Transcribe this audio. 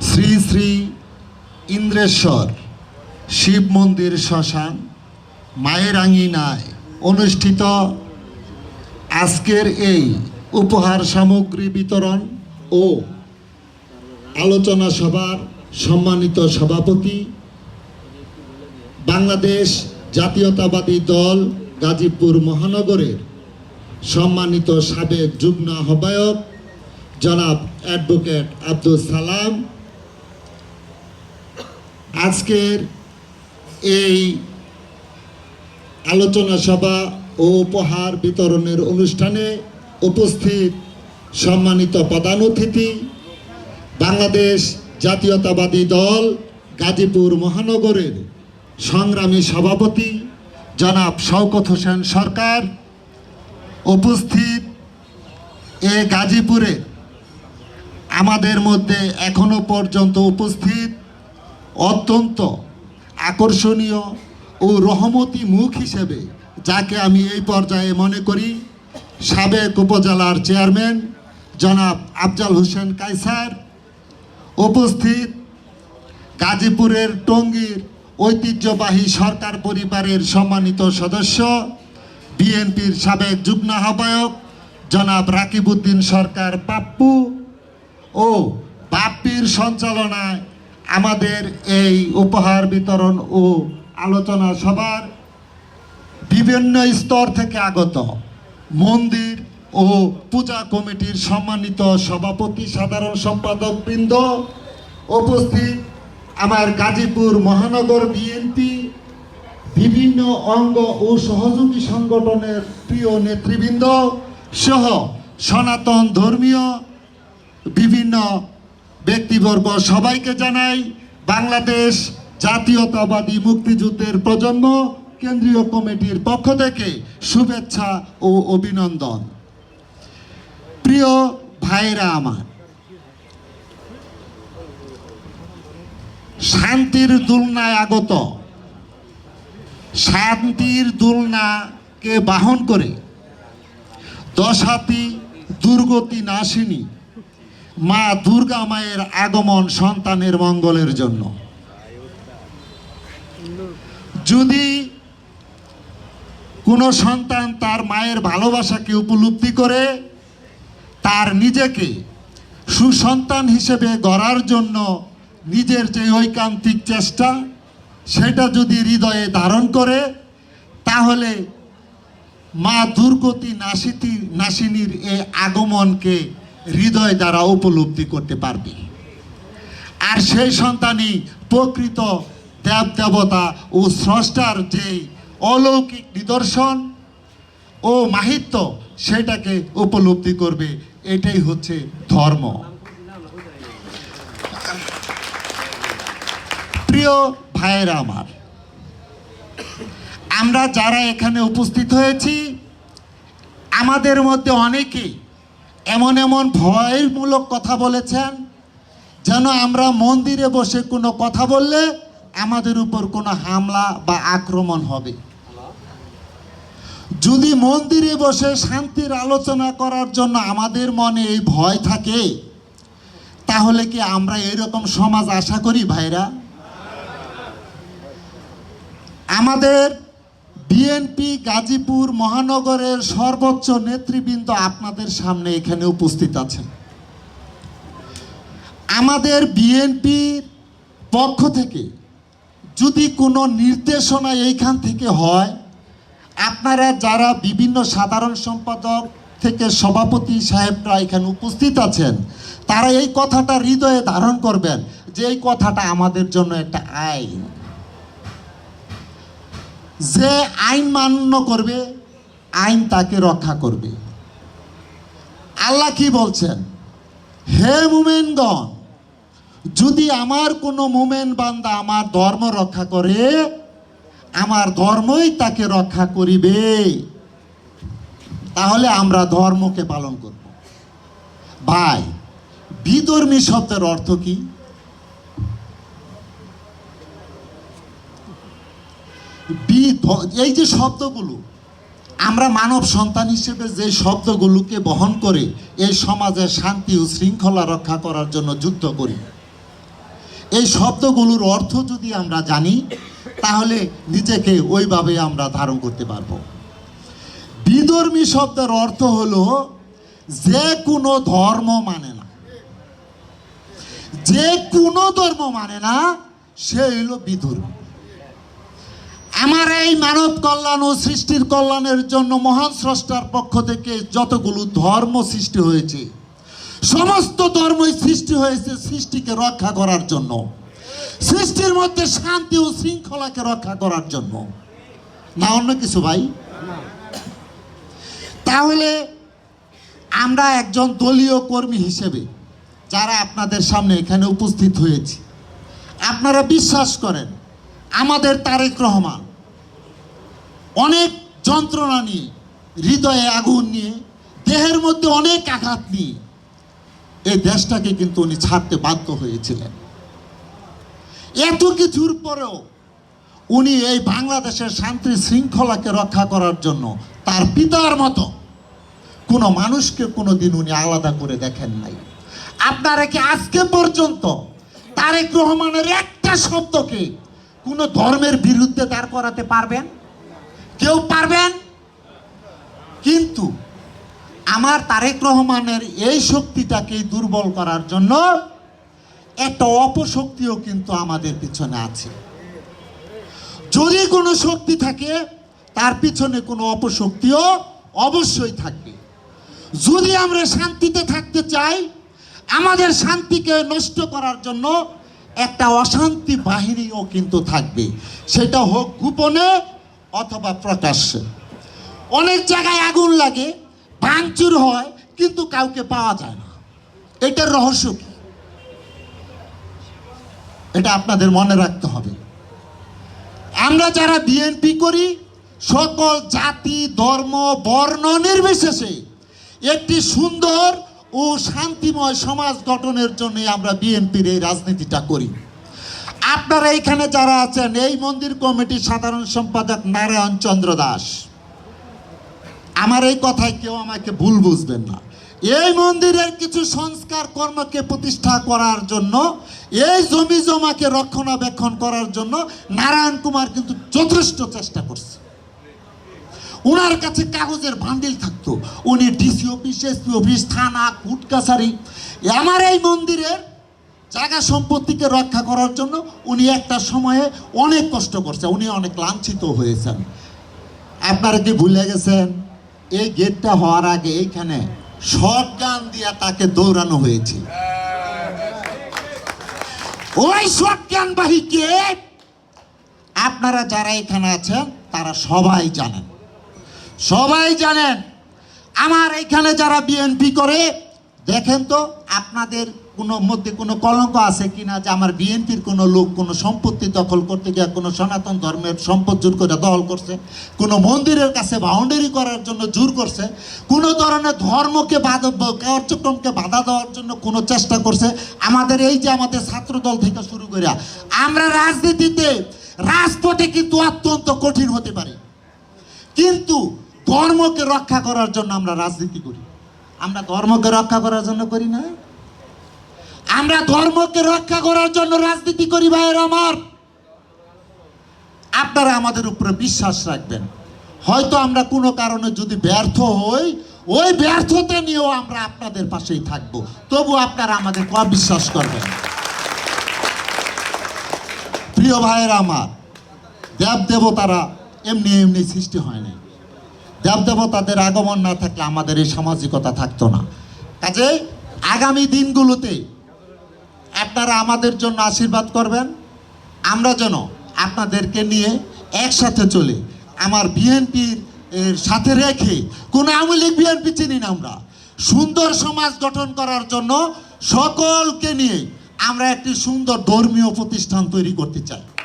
শ্রী শ্রী ইন্দ্রেশ্বর শিব মন্দির শ্মশান মায়ের আঙিনায় অনুষ্ঠিত আজকের এই উপহার সামগ্রী বিতরণ ও আলোচনা সভার সম্মানিত সভাপতি, বাংলাদেশ জাতীয়তাবাদী দল গাজীপুর মহানগরের সম্মানিত সাবেক যুগ্ম আহ্বায়ক জনাব অ্যাডভোকেট আব্দুল সালাম। আজকের এই আলোচনা সভা ও উপহার বিতরণের অনুষ্ঠানে উপস্থিত সম্মানিত প্রধান অতিথি, বাংলাদেশ জাতীয়তাবাদী দল গাজীপুর মহানগরের সংগ্রামী সভাপতি জনাব শওকত হোসেন সরকার উপস্থিত এ গাজীপুরে। আমাদের মধ্যে এখনও পর্যন্ত উপস্থিত অত্যন্ত আকর্ষণীয় ও রহমতি মুখ হিসেবে যাকে আমি এই পর্যায়ে মনে করি সাবেক উপজেলার চেয়ারম্যান জনাব আফজাল হোসেন কাইসার উপস্থিত গাজীপুরের টঙ্গীর ঐতিহ্যবাহী সরকার পরিবারের সম্মানিত সদস্য বিএনপির সাবেক যুগ্ম আহ্বায়ক জনাব রাকিবউদ্দিন সরকার পাপ্পু ও বাপ্পির সঞ্চালনায় আমাদের এই উপহার বিতরণ ও আলোচনা সভার বিভিন্ন স্তর থেকে আগত মন্দির ও পূজা কমিটির সম্মানিত সভাপতি সাধারণ সম্পাদক বৃন্দ উপস্থিত আমার গাজীপুর মহানগর বিএনপি বিভিন্ন অঙ্গ ও সহযোগী সংগঠনের প্রিয় নেতৃবৃন্দ সহ সনাতন ধর্মীয় বিভিন্ন ব্যক্তিবর্গ সবাইকে জানাই বাংলাদেশ জাতীয়তাবাদী মুক্তিযুদ্ধের প্রজন্ম কেন্দ্রীয় কমিটির পক্ষ থেকে শুভেচ্ছা ও অভিনন্দন। প্রিয় ভাইরা আমার, শান্তির দুলনায় আগত শান্তির দুলনাকে বাহন করে দশাতি দুর্গতি নাশিনী, মা দুর্গা মায়ের আগমন সন্তানের মঙ্গলের জন্য। যদি কোনো সন্তান তার মায়ের ভালোবাসাকে উপলব্ধি করে, তার নিজেকে সুসন্তান হিসেবে গড়ার জন্য নিজের যে ঐকান্তিক চেষ্টা সেটা যদি হৃদয়ে ধারণ করে, তাহলে মা দুর্গতি নাসিতি নাসিনীর এই আগমনকে হৃদয় দ্বারা উপলব্ধি করতে পারবে। আর সেই সন্তানই প্রকৃত দেব দেবতা ও স্রষ্টার যে অলৌকিক নিদর্শন ও মাহিত্য সেটাকে উপলব্ধি করবে, এটাই হচ্ছে ধর্ম। প্রিয় ভাইয়েরা আমার, আমরা যারা এখানে উপস্থিত হয়েছি, আমাদের মধ্যে অনেকেই এমন এমন ভয়মূলক কথা বলেছেন, যেন আমরা মন্দিরে বসে কোনো কথা বললে আমাদের উপর কোনো হামলা বা আক্রমণ হবে। যদি মন্দিরে বসে শান্তির আলোচনা করার জন্য আমাদের মনে এই ভয় থাকে, তাহলে কি আমরা এরকম সমাজ আশা করি ভাইরা? আমাদের বিএনপি গাজীপুর মহানগরের সর্বোচ্চ নেতৃবৃন্দ আপনাদের সামনে এখানে উপস্থিত আছেন। আমাদের বিএনপির পক্ষ থেকে যদি কোনো নির্দেশনা এইখান থেকে হয়, আপনারা যারা বিভিন্ন সাধারণ সম্পাদক থেকে সভাপতি সাহেবরা এখানে উপস্থিত আছেন, তারা এই কথাটা হৃদয়ে ধারণ করবেন যে এই কথাটা আমাদের জন্য একটা আইন। যে আইন মান্য করবে, আইন তাকে রক্ষা করবে। আল্লাহ কি বলছেন? হে মুমেনগণ, যদি আমার কোনো মুমেন বান্দা আমার ধর্ম রক্ষা করে, আমার ধর্মই তাকে রক্ষা করিবে। তাহলে আমরা ধর্মকে পালন করব। ভাই, বিধর্মী শব্দের অর্থ কি? বি এই যে শব্দগুলো, আমরা মানব সন্তান হিসেবে যে শব্দগুলোকে বহন করে, এই সমাজে শান্তি ও শৃঙ্খলা রক্ষা করার জন্য যুদ্ধ করি। এই শব্দগুলোর অর্থ যদি আমরা জানি, তাহলে নিজেকে ওইভাবে আমরা ধারণ করতে পারব। বিধর্মী শব্দের অর্থ হলো, যে কোনো ধর্ম মানে না। যে কোনো ধর্ম মানে না, সে হইল বিধর্মী। আমার এই মানব কল্যাণ ও সৃষ্টির কল্যাণের জন্য মহান স্রষ্টার পক্ষ থেকে যতগুলো ধর্ম সৃষ্টি হয়েছে, সমস্ত ধর্মই সৃষ্টি হয়েছে সৃষ্টিকে রক্ষা করার জন্য। সৃষ্টির মধ্যে শান্তি ও শৃঙ্খলাকে রক্ষা করার জন্য। না, অন্য কিছু ভাই? তাহলে আমরা একজন দলীয় কর্মী হিসেবে, যারা আপনাদের সামনে এখানে উপস্থিত হয়েছি, আপনারা বিশ্বাস করেন, আমাদের তারেক রহমান অনেক যন্ত্রণা নিয়ে, হৃদয়ে আগুন নিয়ে, দেহের মধ্যে অনেক আঘাত নিয়ে, এই দেশটাকে কিন্তু উনি ছাড়তে বাধ্য হয়েছিলেন। এত কিছুর পরেও উনি এই বাংলাদেশের শান্তি শৃঙ্খলাকে রক্ষা করার জন্য তার পিতার মতো কোনো মানুষকে কোনো দিন উনি আলাদা করে দেখেন নাই। আপনারা কি আজকে পর্যন্ত তারেক রহমানের একটা শব্দকে কোনো ধর্মের বিরুদ্ধে দাঁড় করাতে পারবেন? কেউ পারবেন? কিন্তু আমার তারেক রহমানের এই শক্তিটাকে দুর্বল করার জন্য একটা অপশক্তিও কিন্তু আমাদের পিছনে আছে। যদি কোনো শক্তি থাকে, তার পিছনে কোনো অপশক্তিও অবশ্যই থাকবে। যদি আমরা শান্তিতে থাকতে চাই, আমাদের শান্তিকে নষ্ট করার জন্য একটা অশান্তি বাহিনীও কিন্তু থাকবে। সেটা হোক গোপনে অথবা প্রকাশ্যে। অনেক জায়গায় আগুন লাগে, ভাঙচুর হয়, কিন্তু কাউকে পাওয়া যায় না। এটার রহস্য কি? এটা আপনাদের মনে রাখতে হবে। আমরা যারা বিএনপি করি, সকল জাতি, ধর্ম, বর্ণ নির্বিশেষে একটি সুন্দর ও শান্তিময় সমাজ গঠনের জন্য আমরা বিএনপির এই রাজনীতিটা করি। আপনারা এইখানে যারা আছেন, এই মন্দির কমিটির সাধারণ সম্পাদক নারায়ণ চন্দ্র দাস। আমার এই কথায় কেউ আমাকে ভুল বুঝবেন না। এই মন্দিরের কিছু সংস্কার কর্মকে প্রতিষ্ঠা করার জন্য, এই জমি জমাকে রক্ষণাবেক্ষণ করার জন্য নারায়ণ কুমার কিন্তু যথেষ্ট চেষ্টা করছে। ওনার কাছে কাগজের বান্ডিল থাকতো। উনি ডিসি অফিস, এসপি অফিস, থানা, কোর্ট, কাছারি। আমার এই মন্দিরের জায়গা সম্পত্তিকে রক্ষা করার জন্য উনি একটা সময়ে অনেক কষ্ট করছে, উনি অনেক লাঞ্ছিত হয়েছেন। আপনারা কি ভুলে গেছেন? এই গেটটা হওয়ার আগে এইখানে শর্ট গান দিয়ে তাকে দৌড়ানো হয়েছে। ওই শর্ট আপনারা যারা এখানে আছেন, তারা সবাই জানেন। সবাই জানেন। আমার এখানে যারা বিএনপি করে, দেখেন তো, আপনাদের কোনো মধ্যে কোনো কলঙ্ক আছে কিনা যে আমার বিএনপির কোনো লোক কোনো সম্পত্তি দখল করতে গিয়ে কোনো সনাতন ধর্মের সম্পদ জোর করে দখল করছে, কোনো মন্দিরের কাছে বাউন্ডারি করার জন্য জোর করছে, কোনো ধরনের ধর্মকে বাধা কার্যক্রমকে বাধা দেওয়ার জন্য কোনো চেষ্টা করছে, আমাদের এই যে আমাদের ছাত্রদল থেকে শুরু করে, আমরা রাজনীতিতে, রাজপথে কিন্তু অত্যন্ত কঠিন হতে পারি। কিন্তু ধর্মকে রক্ষা করার জন্য আমরা রাজনীতি করি। আমরা ধর্মকে রক্ষা করার জন্য করি না। আমরা ধর্মকে রক্ষা করার জন্য রাজনীতি করি, ভাইয়ের আমার। আপনারা আমাদের উপরে বিশ্বাস রাখবেন। হয়তো আমরা কোনো কারণে যদি ব্যর্থ হই, ওই ব্যর্থতা নিয়েও আমরা আপনাদের পাশেই থাকব। তবু আপনারা আমাদের অবিশ্বাস করবেন? প্রিয় ভাইয়ের আমার, দেব দেবতারা এমনি এমনি সৃষ্টি হয়নি দেব দেবতাদের আগমন না থাকলে আমাদের এই সামাজিকতা থাকতো না। কাজে আগামী দিনগুলোতে আপনারা আমাদের জন্য আশীর্বাদ করবেন। আমরা যেন আপনাদেরকে নিয়ে একসাথে চলি। আমার বিএনপির, এর সাথে রেখে কোনো আওয়ামী লীগ বিএনপি চিনি না আমরা। সুন্দর সমাজ গঠন করার জন্য সকলকে নিয়ে আমরা একটি সুন্দর ধর্মীয় প্রতিষ্ঠান তৈরি করতে চাই।